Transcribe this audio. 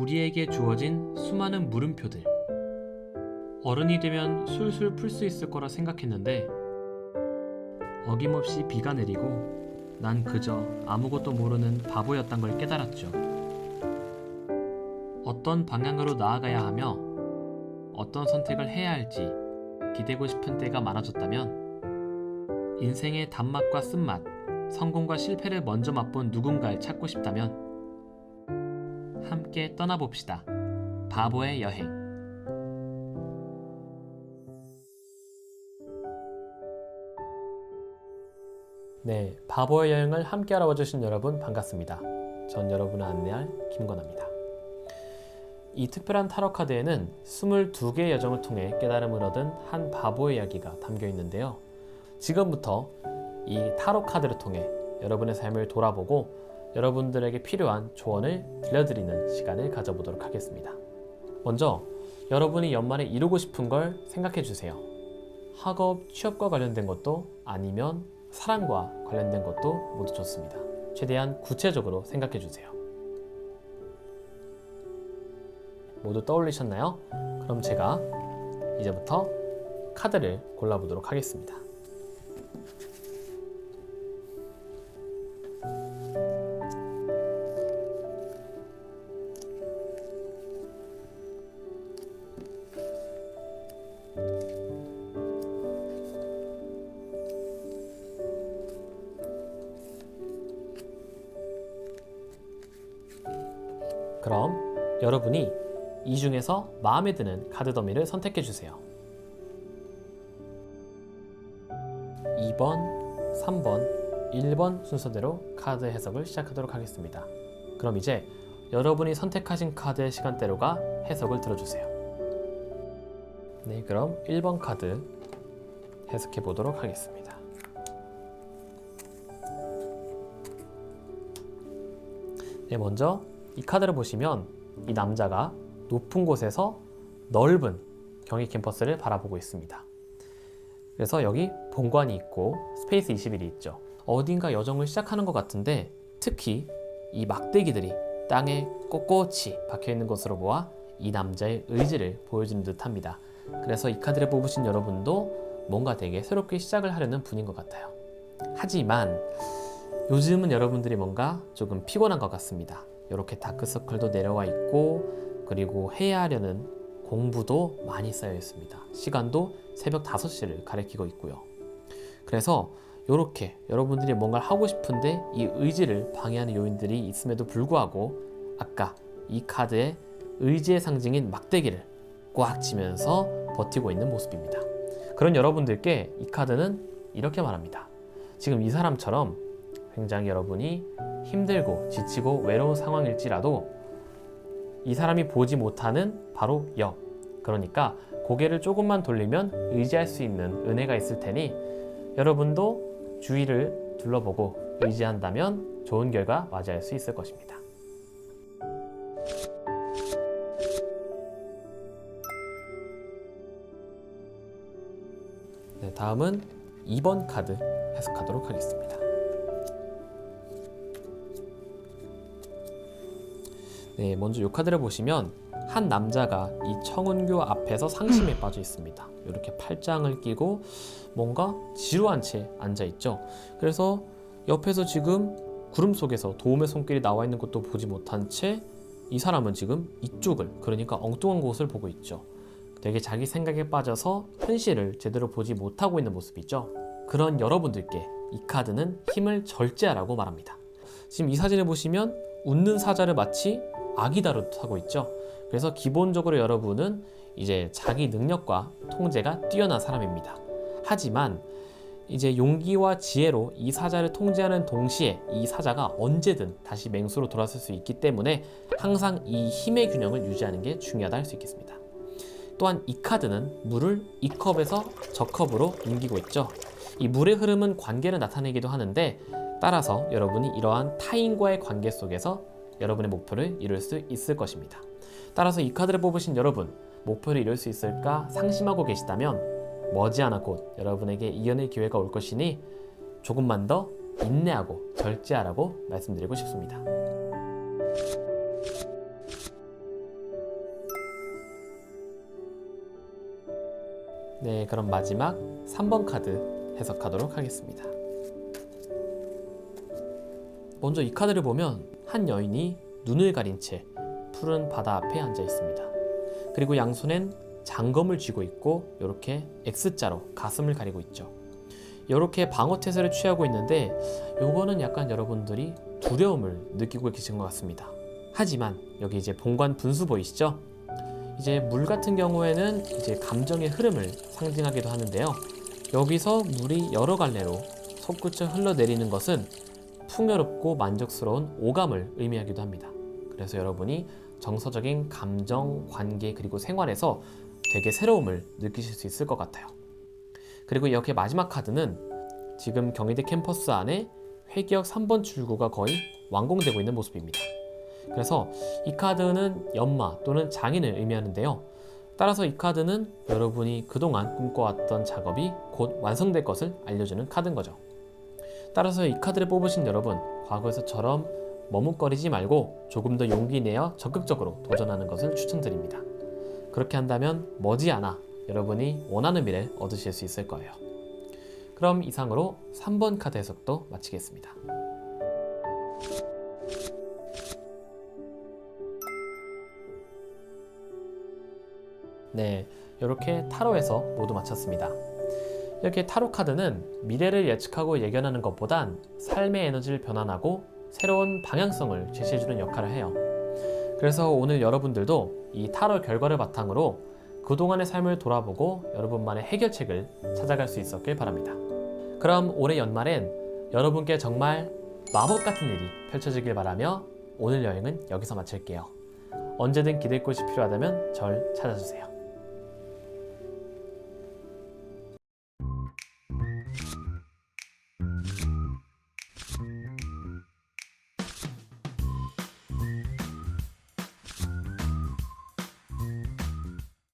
우리에게 주어진 수많은 물음표들. 어른이 되면 술술 풀 수 있을 거라 생각했는데 어김없이 비가 내리고 난 그저 아무것도 모르는 바보였단 걸 깨달았죠. 어떤 방향으로 나아가야 하며 어떤 선택을 해야 할지 기대고 싶은 때가 많아졌다면 인생의 단맛과 쓴맛, 성공과 실패를 먼저 맛본 누군가를 찾고 싶다면 함께 떠나봅시다. 바보의 여행. 네, 바보의 여행을 함께 알아봐 주신 여러분 반갑습니다. 전 여러분을 안내할 김건아입니다. 이 특별한 타로 카드에는 22개의 여정을 통해 깨달음을 얻은 한 바보의 이야기가 담겨 있는데요. 지금부터 이 타로 카드를 통해 여러분의 삶을 돌아보고 여러분들에게 필요한 조언을 들려드리는 시간을 가져보도록 하겠습니다. 먼저 여러분이 연말에 이루고 싶은 걸 생각해 주세요. 학업, 취업과 관련된 것도 아니면 사랑과 관련된 것도 모두 좋습니다. 최대한 구체적으로 생각해 주세요. 모두 떠올리셨나요? 그럼 제가 이제부터 카드를 골라보도록 하겠습니다. 그럼 여러분이 이 중에서 마음에 드는 카드 더미를 선택해 주세요. 2번, 3번, 1번 순서대로 카드 해석을 시작하도록 하겠습니다. 그럼 이제 여러분이 선택하신 카드의 시간대로가 해석을 들어주세요. 네, 그럼 1번 카드 해석해 보도록 하겠습니다. 네, 먼저 이 카드를 보시면 이 남자가 높은 곳에서 넓은 경희 캠퍼스를 바라보고 있습니다. 그래서 여기 본관이 있고 스페이스 21이 있죠. 어딘가 여정을 시작하는 것 같은데 특히 이 막대기들이 땅에 꼿꼿이 박혀 있는 것으로 보아 이 남자의 의지를 보여주는 듯합니다. 그래서 이 카드를 뽑으신 여러분도 뭔가 되게 새롭게 시작을 하려는 분인 것 같아요. 하지만 요즘은 여러분들이 뭔가 조금 피곤한 것 같습니다. 이렇게 다크서클도 내려와 있고 그리고 해야 하려는 공부도 많이 쌓여 있습니다. 시간도 새벽 5시를 가리키고 있고요. 그래서 이렇게 여러분들이 뭔가를 하고 싶은데 이 의지를 방해하는 요인들이 있음에도 불구하고 아까 이 카드의 의지의 상징인 막대기를 꽉 쥐면서 버티고 있는 모습입니다. 그런 여러분들께 이 카드는 이렇게 말합니다. 지금 이 사람처럼 굉장히 여러분이 힘들고 지치고 외로운 상황일지라도 이 사람이 보지 못하는 바로 역. 그러니까 고개를 조금만 돌리면 의지할 수 있는 은혜가 있을 테니 여러분도 주위를 둘러보고 의지한다면 좋은 결과 맞이할 수 있을 것입니다. 네, 다음은 2번 카드 해석하도록 하겠습니다. 네, 먼저 이 카드를 보시면 한 남자가 이 청운교 앞에서 상심에 빠져 있습니다. 이렇게 팔짱을 끼고 뭔가 지루한 채 앉아 있죠. 그래서 옆에서 지금 구름 속에서 도움의 손길이 나와 있는 것도 보지 못한 채 이 사람은 지금 이쪽을 그러니까 엉뚱한 곳을 보고 있죠. 되게 자기 생각에 빠져서 현실을 제대로 보지 못하고 있는 모습이죠. 그런 여러분들께 이 카드는 힘을 절제하라고 말합니다. 지금 이 사진을 보시면 웃는 사자를 마치 다루듯 하고 있죠. 그래서 기본적으로 여러분은 이제 자기 능력과 통제가 뛰어난 사람입니다. 하지만 이제 용기와 지혜로 이 사자를 통제하는 동시에 이 사자가 언제든 다시 맹수로 돌아설 수 있기 때문에 항상 이 힘의 균형을 유지하는 게 중요하다 할 수 있겠습니다. 또한 이 카드는 물을 이 컵에서 저 컵으로 옮기고 있죠. 이 물의 흐름은 관계를 나타내기도 하는데 따라서 여러분이 이러한 타인과의 관계 속에서 여러분의 목표를 이룰 수 있을 것입니다. 따라서 이 카드를 뽑으신 여러분, 목표를 이룰 수 있을까 상심하고 계시다면 머지않아 곧 여러분에게 이연의 기회가 올 것이니 조금만 더 인내하고 절제하라고 말씀드리고 싶습니다. 네, 그럼 마지막 3번 카드 해석하도록 하겠습니다. 먼저 이 카드를 보면 한 여인이 눈을 가린 채 푸른 바다 앞에 앉아 있습니다. 그리고 양손엔 장검을 쥐고 있고 이렇게 X자로 가슴을 가리고 있죠. 이렇게 방어 태세를 취하고 있는데 요거는 약간 여러분들이 두려움을 느끼고 계신 것 같습니다. 하지만 여기 이제 본관 분수 보이시죠? 이제 물 같은 경우에는 이제 감정의 흐름을 상징하기도 하는데요. 여기서 물이 여러 갈래로 솟구쳐 흘러내리는 것은 풍요롭고 만족스러운 오감을 의미하기도 합니다. 그래서 여러분이 정서적인 감정, 관계 그리고 생활에서 되게 새로움을 느끼실 수 있을 것 같아요. 그리고 이렇게 마지막 카드는 지금 경희대 캠퍼스 안에 회기역 3번 출구가 거의 완공되고 있는 모습입니다. 그래서 이 카드는 연마 또는 장인을 의미하는데요. 따라서 이 카드는 여러분이 그동안 꿈꿔왔던 작업이 곧 완성될 것을 알려주는 카드인 거죠. 따라서 이 카드를 뽑으신 여러분, 과거에서처럼 머뭇거리지 말고 조금 더 용기 내어 적극적으로 도전하는 것을 추천드립니다. 그렇게 한다면 머지않아 여러분이 원하는 미래를 얻으실 수 있을 거예요. 그럼 이상으로 3번 카드 해석도 마치겠습니다. 네, 이렇게 타로에서 모두 마쳤습니다. 이렇게 타로 카드는 미래를 예측하고 예견하는 것보단 삶의 에너지를 변환하고 새로운 방향성을 제시해주는 역할을 해요. 그래서 오늘 여러분들도 이 타로 결과를 바탕으로 그동안의 삶을 돌아보고 여러분만의 해결책을 찾아갈 수 있었길 바랍니다. 그럼 올해 연말엔 여러분께 정말 마법 같은 일이 펼쳐지길 바라며 오늘 여행은 여기서 마칠게요. 언제든 기댈 곳이 필요하다면 절 찾아주세요.